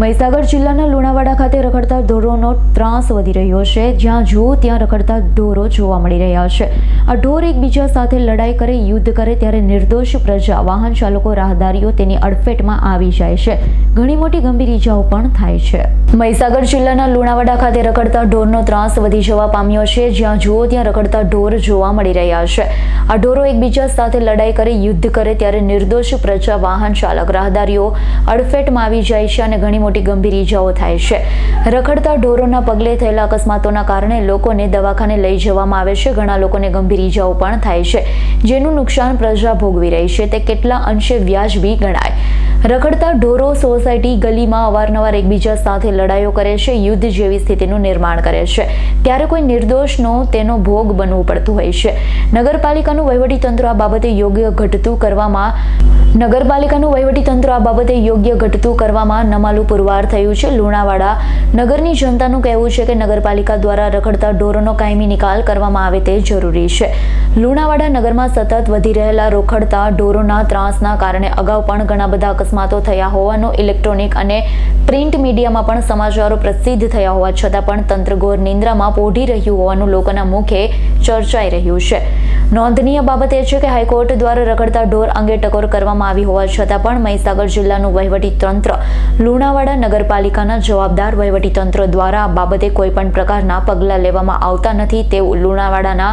મહીસાગર જિલ્લાના લુણાવાડા ખાતે રખડતા ઢોરોનો ત્રાસ વધી રહ્યો છે. જ્યાં જુઓ ત્યાં રખડતા ઢોરો જોવા મળી રહ્યા છે. આ ઢોર એકબીજા સાથે લડાઈ કરે, યુદ્ધ કરે ત્યારે નિર્દોષ પ્રજા, વાહન ચાલકો, રાહદારીઓ તેની અડફેટમાં આવી જાય છે. ઘણી મોટી ગંભીર ઈજાઓ પણ થાય છે. મહીસાગર જિલ્લાના લુણાવાડા ખાતે રખડતા ઢોરનો ત્રાસ વધી જવા પામ્યો છે. જ્યાં જુઓ ત્યાં રખડતા ઢોર જોવા મળી રહ્યા છે. આ ઢોરો એકબીજા સાથે લડાઈ કરે, યુદ્ધ કરે ત્યારે નિર્દોષ પ્રજા, વાહન ચાલક, રાહદારીઓ અડફેટમાં આવી જાય છે અને ઘણી મોટી ગંભીર ઈજાઓ થાય છે. રખડતા ઢોરોના પગલે થયેલા અકસ્માતોના કારણે લોકોને દવાખાને લઈ જવામાં આવે છે. ઘણા લોકોને ગંભીર ઈજાઓ પણ થાય છે. જેનું નુકસાન પ્રજા ભોગવી રહી છે. તે કેટલા અંશે વ્યાજબી ગણાય? રખડતા ઢોરો સોસાયટી ગલીમાં અવારનવાર એકબીજા સાથે લડાઈઓ કરે છે, યુદ્ધ જેવી સ્થિતિનું નિર્માણ કરે છે. ત્યારે કોઈ નિર્દોષનો તેનો ભોગ બનવું પડતું હોય છે. નગરપાલિકાનું વહીવટીતંત્ર આ બાબતે યોગ્ય ઘટતું કરવામાં નગરપાલિકાનું વહીવટીતંત્ર આ બાબતે યોગ્ય ઘટતું કરવામાં નમાલું પુરવાર થયું છે. લુણાવાડા નગરની જનતાનું કહેવું છે કે નગરપાલિકા દ્વારા રખડતા ઢોરોનો કાયમી નિકાલ કરવામાં આવે તે જરૂરી છે. લુણાવાડા નગરમાં સતત વધી રહેલા રોખડતા ઢોરોના ત્રાસના કારણે અગાઉ પણ ઘણા બધા અકસ્માતો થયા હોવાનો ઇલેક્ટ્રોનિક અને પ્રિન્ટ મીડિયામાં પણ સમાચારો પ્રસિદ્ધ થયા હોવા છતાં પણ તંત્ર ઘોર નિંદ્રામાં પોઢી રહ્યું હોવાનું લોકોના મુખે ચર્ચાઈ રહ્યું છે. નોંધનીય બાબત એ છે કે હાઈકોર્ટ દ્વારા રખડતા ઢોર અંગે ટકોર કરવામાં આવી હોવા છતાં પણ મહીસાગર જિલ્લાનું વહીવટી તંત્ર, લુણાવાડા નગરપાલિકાના જવાબદાર વહીવટી તંત્ર દ્વારા આ બાબતે કોઈ પણ પ્રકારના પગલાં લેવામાં આવતા નથી તેવું લુણાવાડાના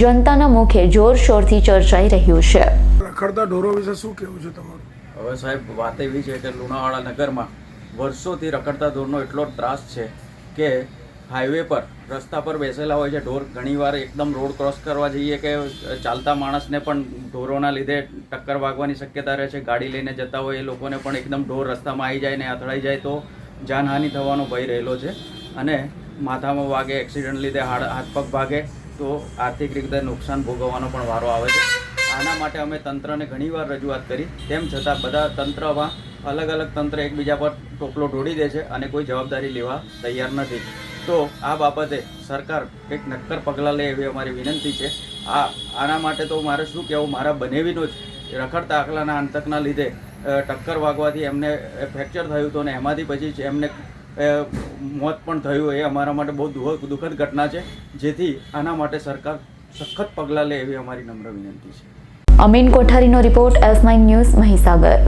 જનતાના મુખે જોરશોરથી ચર્ચાઈ રહ્યું છે. રખડતા ઢોરો વિશે શું કહેવું છે તમારું? હવે સાહેબ, વાત એવી છે કે લુણાવાડા નગરમાં વર્ષોથી રખડતા ઢોરનો એટલો ત્રાસ છે કે હાઈવે પર, રસ્તા પર બેસેલા હોય છે ઢોર. ઘણીવાર એકદમ રોડ ક્રોસ કરવા જઈએ કે ચાલતા માણસને પણ ઢોરોના લીધે ટક્કર વાગવાની શક્યતા રહે છે. ગાડી લઈને જતા હોય એ લોકોને પણ એકદમ ઢોર રસ્તામાં આવી જાય ને અથડાઈ જાય તો જાનહાનિ થવાનો ભય રહેલો છે. અને માથામાં વાગે એક્સિડન્ટ લીધે હાડ, હાથ પગ ભાગે તો આર્થિક રીતે નુકસાન ભોગવવાનો પણ વારો આવે છે. આના માટે અમે તંત્રને ઘણીવાર રજૂઆત કરી. તેમ છતાં બધા તંત્રમાં અલગ અલગ તંત્ર એકબીજા પર ટોપલો ઢોળી દે છે અને કોઈ જવાબદારી લેવા તૈયાર નથી. તો આ બાબતે સરકાર કંઈક નક્કર પગલાં લે એવી અમારી વિનંતી છે. આ, આના માટે તો મારે શું કહેવું? મારા બનેવીનો જ રખડતા આકલાના અંતકના લીધે ટક્કર વાગવાથી એમને ફ્રેક્ચર થયું હતું અને એમાંથી પછી એમને મોત પણ થયું એ અમારા માટે બહુ દુઃખ, દુઃખદ ઘટના છે. જેથી આના માટે સરકાર સખત પગલાં લે એવી અમારી નમ્ર વિનંતી છે. Amin કોઠારીનો report S nine news Mahisagar.